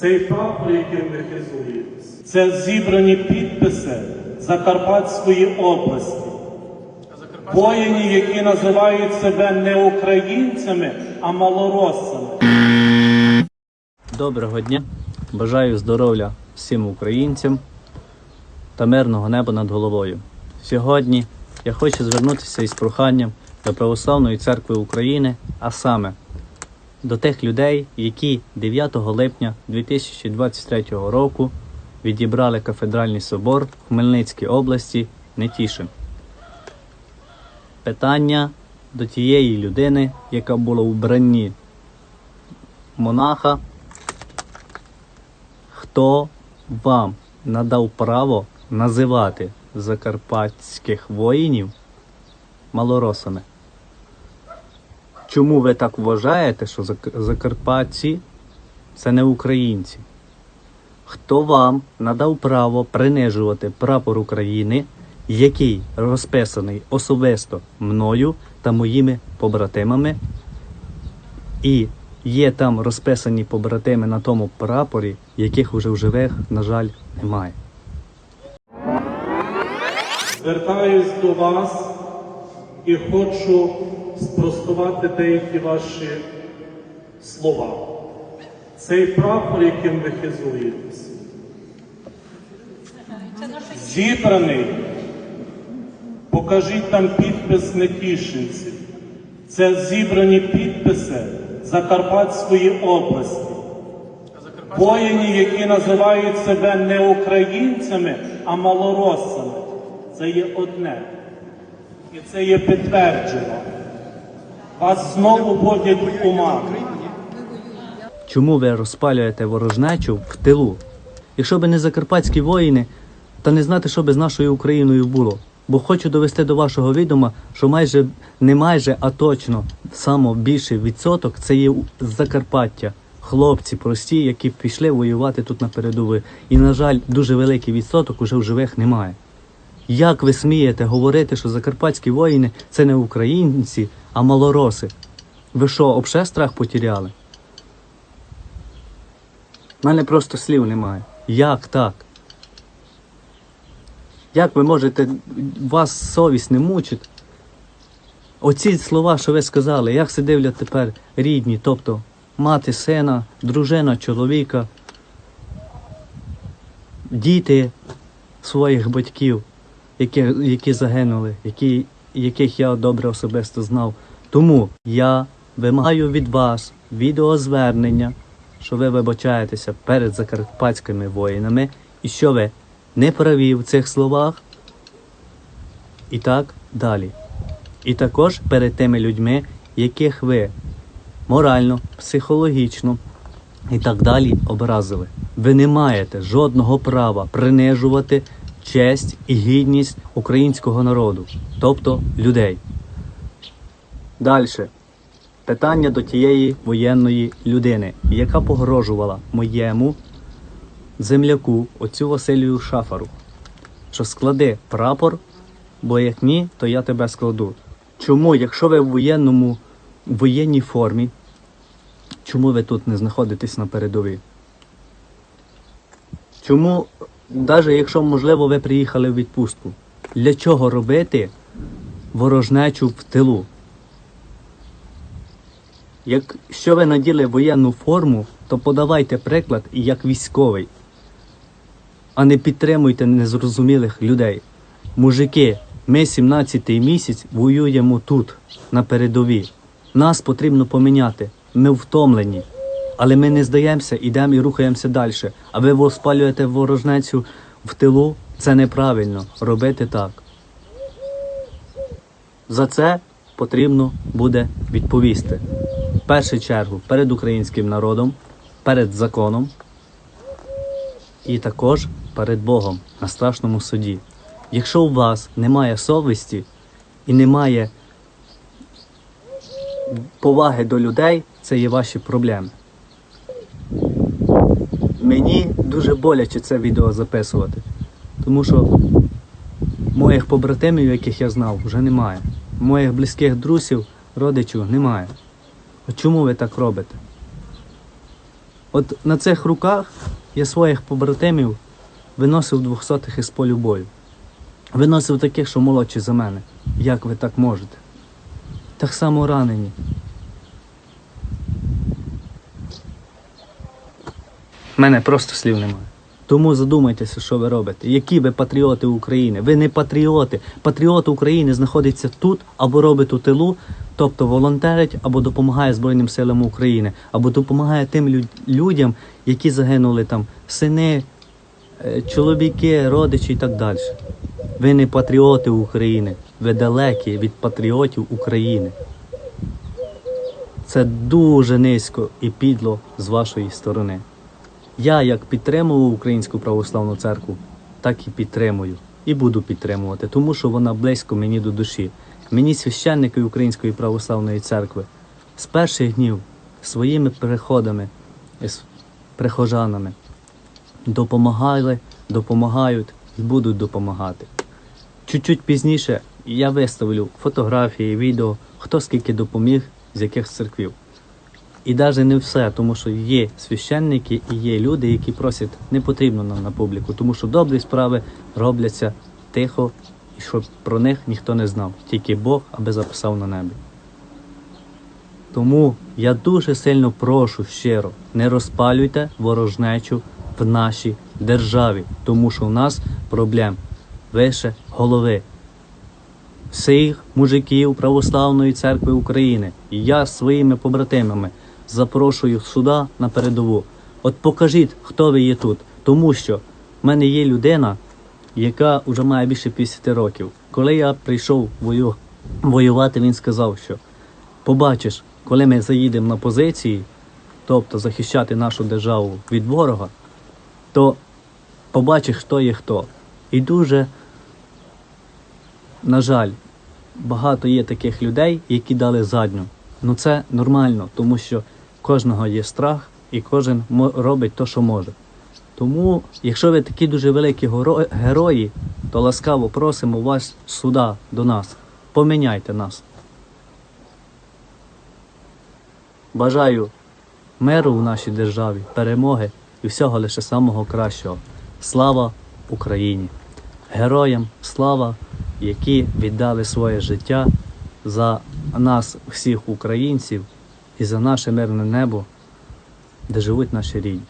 Цей прапор, яким ви хизуєтесь, це зібрані підписи Закарпатської області. Воїнів, які називають себе не українцями, а малоросами. Доброго дня! Бажаю здоров'я всім українцям та мирного неба над головою. Сьогодні я хочу звернутися із проханням до Православної церкви України, а саме до тих людей, які 9 липня 2023 року відібрали кафедральний собор в Хмельницькій області Нетішин. Питання до тієї людини, яка була у бранні монаха Хто вам надав право називати закарпатських воїнів малоросами? Чому ви так вважаєте, що закарпатці це не українці? Хто вам надав право принижувати прапор України, який розписаний особисто мною та моїми побратимами і є там розписані побратими на тому прапорі, яких уже в живих, на жаль, немає. Звертаюсь до вас і хочу спростувати деякі ваші слова. Цей прапор, яким ви хизуєтесь, зібраний, покажіть там підпис Нетішинців. Це зібрані підписи Закарпатської області. Воїнів, які називають себе не українцями, а малоросами. Це є одне. І це є підтверджено. Вас знову вводять в. Чому ви розпалюєте ворожнечу в тилу? Якщо би не закарпатські воїни, та не знати, що би з нашою Україною було. Бо хочу довести до вашого відома, що майже не майже, а точно саме більший відсоток це є Закарпаття. Хлопці прості, які пішли воювати тут на передові. І, на жаль, дуже великий відсоток уже в живих немає. Як ви смієте говорити, що закарпатські воїни це не українці, а малороси? Ви що, обше страх потеряли? У мене просто слів немає. Як так? Як ви можете, вас совість не мучить? Оці слова, що ви сказали, як це дивлять тепер рідні, тобто мати сина, дружина чоловіка, діти своїх батьків, які, які загинули, які, яких я добре особисто знав. Тому я вимагаю від вас відеозвернення, що ви вибачаєтеся перед закарпатськими воїнами і що ви не праві в цих словах. І так далі. І також перед тими людьми, яких ви морально, психологічно і так далі образили. Ви не маєте жодного права принижувати честь і гідність українського народу, тобто людей. Далі. Питання до тієї воєнної людини, яка погрожувала моєму земляку, отцю Василію Шафару, що склади прапор, бо як ні, то я тебе складу. Чому, якщо ви в воєнному в воєнній формі, чому ви тут не знаходитесь на передовій? Чому, навіть якщо, можливо, ви приїхали в відпустку, для чого робити ворожнечу в тилу? Якщо ви наділи воєнну форму, то подавайте приклад як військовий, а не підтримуйте незрозумілих людей. Мужики, ми 17-й місяць воюємо тут, на передовій. Нас потрібно поміняти. Ми втомлені. Але ми не здаємося, йдемо і рухаємося далі. А ви розпалюєте ворожнецю в тилу, це неправильно робити так. За це потрібно буде відповісти. В першу чергу перед українським народом, перед законом і також перед Богом на страшному суді. Якщо у вас немає совісті і немає поваги до людей, це є ваші проблеми. Мені дуже боляче це відео записувати, тому що моїх побратимів, яких я знав, вже немає. Моїх близьких друзів, родичів немає. А чому ви так робите? От на цих руках я своїх побратимів виносив двохсотих із полю бою. Виносив таких, що молодші за мене. Як ви так можете? Так само ранені. У мене просто слів немає. Тому задумайтеся, що ви робите. Які ви патріоти України? Ви не патріоти. Патріот України знаходиться тут або робить у тилу, тобто волонтерить або допомагає Збройним силам України, або допомагає тим лю- людям, які загинули там, сини, е, чоловіки, родичі і так далі. Ви не патріоти України. Ви далекі від патріотів України. Це дуже низько і підло з вашої сторони. Я як підтримував Українську православну церкву, так і підтримую. І буду підтримувати, тому що вона близько мені до душі. Мені священники Української православної церкви з перших днів своїми переходами з прихожанами допомагали, допомагають і будуть допомагати. Чуть-чуть пізніше я виставлю фотографії, відео, хто скільки допоміг, з яких церквів. І навіть не все, тому що є священники і є люди, які просять не потрібно нам на публіку, тому що добрі справи робляться тихо, і щоб про них ніхто не знав, тільки Бог аби записав на небі. Тому я дуже сильно прошу щиро, не розпалюйте ворожнечу в нашій державі, тому що в нас проблем вище голови всіх мужиків Православної церкви України. І я своїми побратимами запрошую сюди на передову. От покажіть, хто ви є тут. Тому що в мене є людина, яка вже має більше 50 років. Коли я прийшов вою... воювати, він сказав, що побачиш, коли ми заїдемо на позиції, тобто захищати нашу державу від ворога, то побачиш, хто є хто. І дуже на жаль, багато є таких людей, які дали задню. Ну це нормально, тому що кожного є страх і кожен робить те, що може. Тому, якщо ви такі дуже великі герої, то ласкаво просимо вас сюди, до нас. Поміняйте нас. Бажаю миру в нашій державі, перемоги і всього лише самого кращого. Слава Україні! Героям слава, які віддали своє життя за нас, всіх українців, і за наше мирне небо, де живуть наші рідні.